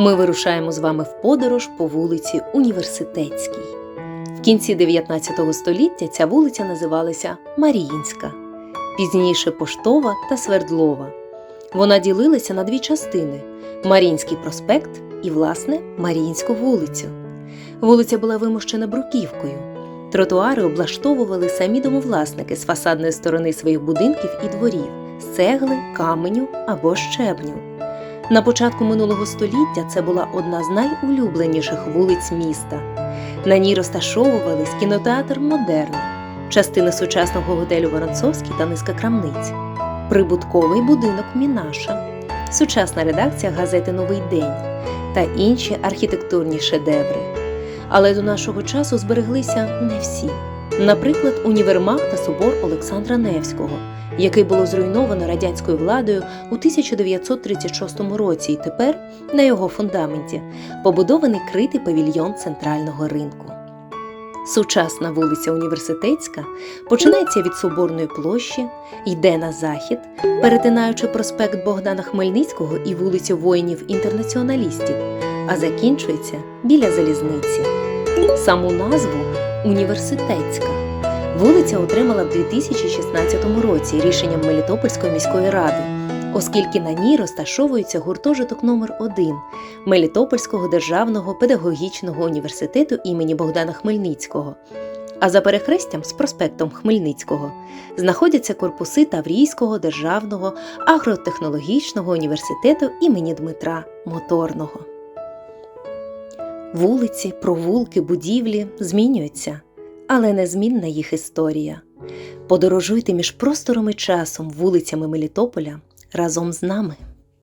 Ми вирушаємо з вами в подорож по вулиці Університетській. В кінці 19 століття ця вулиця називалася Маріїнська, пізніше Поштова та Свердлова. Вона ділилася на дві частини: Маріїнський проспект і, власне, Маріїнську вулицю. Вулиця була вимощена бруківкою. Тротуари облаштовували самі домовласники з фасадної сторони своїх будинків і дворів з цегли, каменю або щебню. На початку минулого століття це була одна з найулюбленіших вулиць міста. На ній розташовувались кінотеатр Модерн, частина сучасного готелю Воронцовський та низка крамниць, прибутковий будинок Мінаша, сучасна редакція газети Новий день та інші архітектурні шедеври. Але до нашого часу збереглися не всі. Наприклад, універмаг та собор Олександра Невського, який було зруйновано радянською владою у 1936 році, і тепер на його фундаменті побудований критий павільйон центрального ринку. Сучасна вулиця Університетська починається від Соборної площі, йде на захід, перетинаючи проспект Богдана Хмельницького і вулицю воїнів-інтернаціоналістів, а закінчується біля залізниці. Саму назву Університетська вулиця отримала в 2016 році рішенням Мелітопольської міської ради, оскільки на ній розташовується гуртожиток номер 1 Мелітопольського державного педагогічного університету імені Богдана Хмельницького. А за перехрестям з проспектом Хмельницького знаходяться корпуси Таврійського державного агротехнологічного університету імені Дмитра Моторного. Вулиці, провулки, будівлі змінюються, але незмінна їх історія. Подорожуйте між простором і часом вулицями Мелітополя разом з нами.